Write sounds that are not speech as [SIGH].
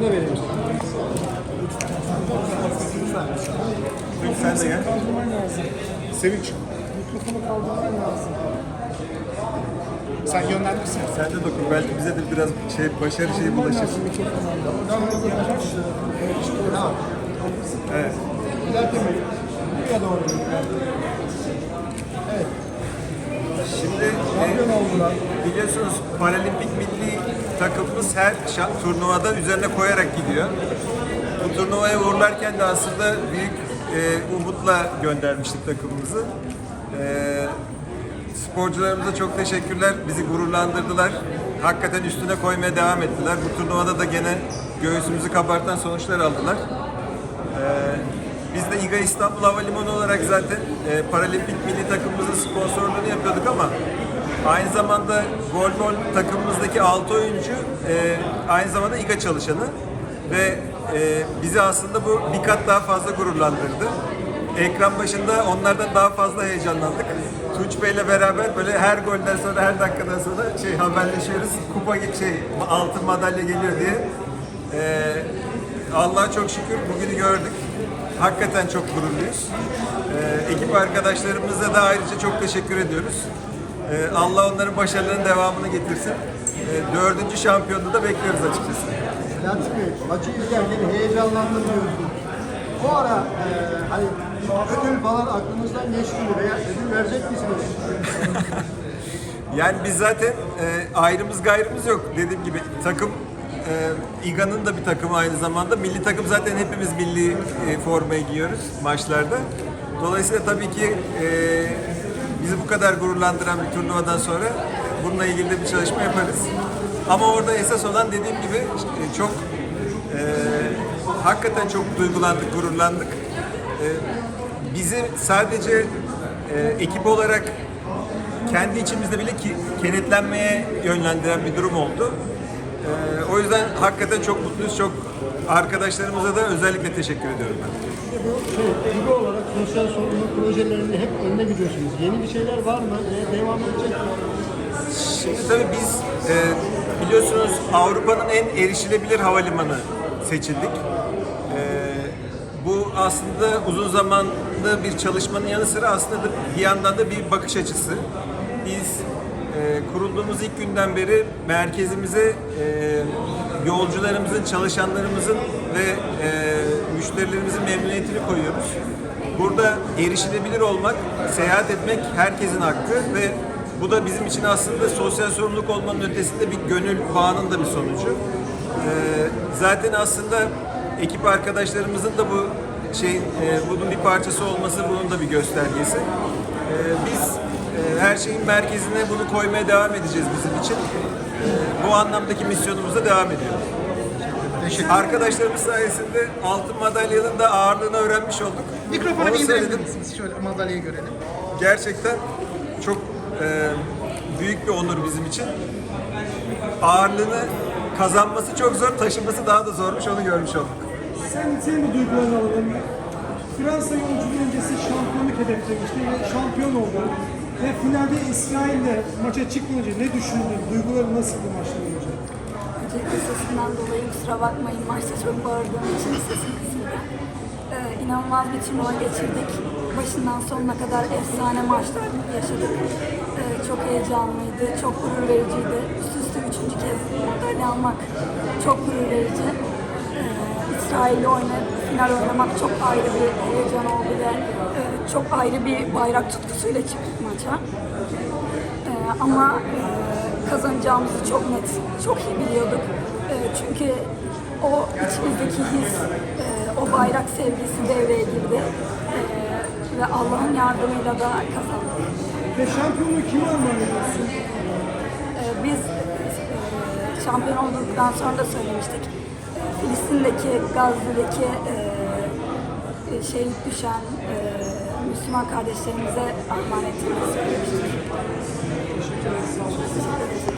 Bunu da vereyim. Sen de gel. Sevinç. Mikrofonu kaldırman lazım. Sen yönlendirsin. Sen de dokun. Belki bize de biraz şey başarı şeyi bulaşır. Evet. Buraya doğru. Şimdi e, biliyorsunuz Paralimpik milli takımımız her turnuvada üzerine koyarak gidiyor. Bu turnuvaya uğurlarken de aslında büyük e, umutla göndermiştik takımımızı. E, sporcularımıza çok teşekkürler. Bizi gururlandırdılar. Hakikaten üstüne koymaya devam ettiler. Bu turnuvada da gene göğsümüzü kabartan sonuçlar aldılar. Biz de İGA İstanbul Havalimanı olarak zaten e, Paralimpik milli takımımızın sponsorluğunu yapıyorduk ama aynı zamanda golbol takımımızdaki 6 oyuncu e, aynı zamanda İGA çalışanı ve e, bizi aslında bu bir kat daha fazla gururlandırdı. Ekran başında onlardan daha fazla heyecanlandık. Tunç Bey'le beraber böyle her golden sonra her dakikadan sonra şey haberleşiyoruz. Kupa şey altın madalya geliyor diye. E, Allah'a çok şükür bugünü gördük. Hakikaten çok gururluyuz. Ee, ekip arkadaşlarımıza da ayrıca çok teşekkür ediyoruz. Ee, Allah onların başarılarının devamını getirsin. Ee, dördüncü şampiyonluğu da bekliyoruz açıkçası. Latif Bey, maçı izlerken heyecanlandım diyorsun. Bu ara e, hani ödül falan aklınızdan geçti mi veya ödül verecek misiniz? [LAUGHS] Yani biz zaten e, ayrımız gayrımız yok. Dediğim gibi takım e, İGA'nın da bir takımı aynı zamanda. Milli takım zaten hepimiz milli e, formayı giyiyoruz maçlarda. Dolayısıyla tabii ki e, bizi bu kadar gururlandıran bir turnuvadan sonra bununla ilgili de bir çalışma yaparız. Ama orada esas olan dediğim gibi e, çok e, hakikaten çok duygulandık, gururlandık. E, bizi sadece e, ekip olarak kendi içimizde bile ki, kenetlenmeye yönlendiren bir durum oldu. Ee, o yüzden hakikaten çok mutluyuz. Çok arkadaşlarımıza da özellikle teşekkür ediyorum ben. Bu şey, gibi olarak sosyal sorumluluk projelerinde hep önde gidiyorsunuz. Yeni bir şeyler var mı? E, devam edecek mi? Şimdi tabii biz e, biliyorsunuz Avrupa'nın en erişilebilir havalimanı seçildik. E, bu aslında uzun zamanlı bir çalışmanın yanı sıra aslında da bir yandan da bir bakış açısı. Biz kurulduğumuz ilk günden beri merkezimize e, yolcularımızın, çalışanlarımızın ve e, müşterilerimizin memnuniyetini koyuyoruz. Burada erişilebilir olmak, seyahat etmek herkesin hakkı ve bu da bizim için aslında sosyal sorumluluk olmanın ötesinde bir gönül bağının da bir sonucu. Ee, zaten aslında ekip arkadaşlarımızın da bu şey e, bunun bir parçası olması bunun da bir göstergesi. Ee, biz her şeyin merkezine bunu koymaya devam edeceğiz bizim için. Ee, bu anlamdaki misyonumuza devam ediyoruz. Arkadaşlarımız sayesinde altın madalyanın da ağırlığını öğrenmiş olduk. Mikrofonu Onu bir indirebilir misiniz? Şöyle madalyayı görelim. gerçekten çok e, büyük bir onur bizim için. Ağırlığını kazanması çok zor, taşıması daha da zormuş onu görmüş olduk. Sen, senin bu duygularını alalım. Fransa yolculuğu öncesi şampiyonluk hedeflemişti ve şampiyon oldu. Ve finalde İsrail'le maça çıkmayınca ne düşündün? Duyguların nasıldı maçtan önce? Öncelikle sesimden dolayı kusura bakmayın. Maçta çok bağırdığım için sesim kısıldı. Ee, inanılmaz bir turnuva geçirdik. Başından sonuna kadar efsane maçlar yaşadık. Ee, çok heyecanlıydı, çok gurur vericiydi. Üst üste üçüncü kez madalya almak çok gurur verici. İsrail'le oynayıp final oynamak çok ayrı bir heyecan oldu ve e, çok ayrı bir bayrak tutkusuyla çıktık maça. Ee, ama e, kazanacağımızı çok net, çok iyi biliyorduk. E, çünkü o içimizdeki his, e, o bayrak sevgisi devreye girdi. E, ve Allah'ın yardımıyla da kazandık. Ve şampiyonluğu kime armağan ediyorsun? E, biz e, şampiyon olduktan sonra da söylemiştik. Filistin'deki, Gazze'deki e, e, şehit düşen e, Müslüman kardeşlerimize armağan ettiğimizi.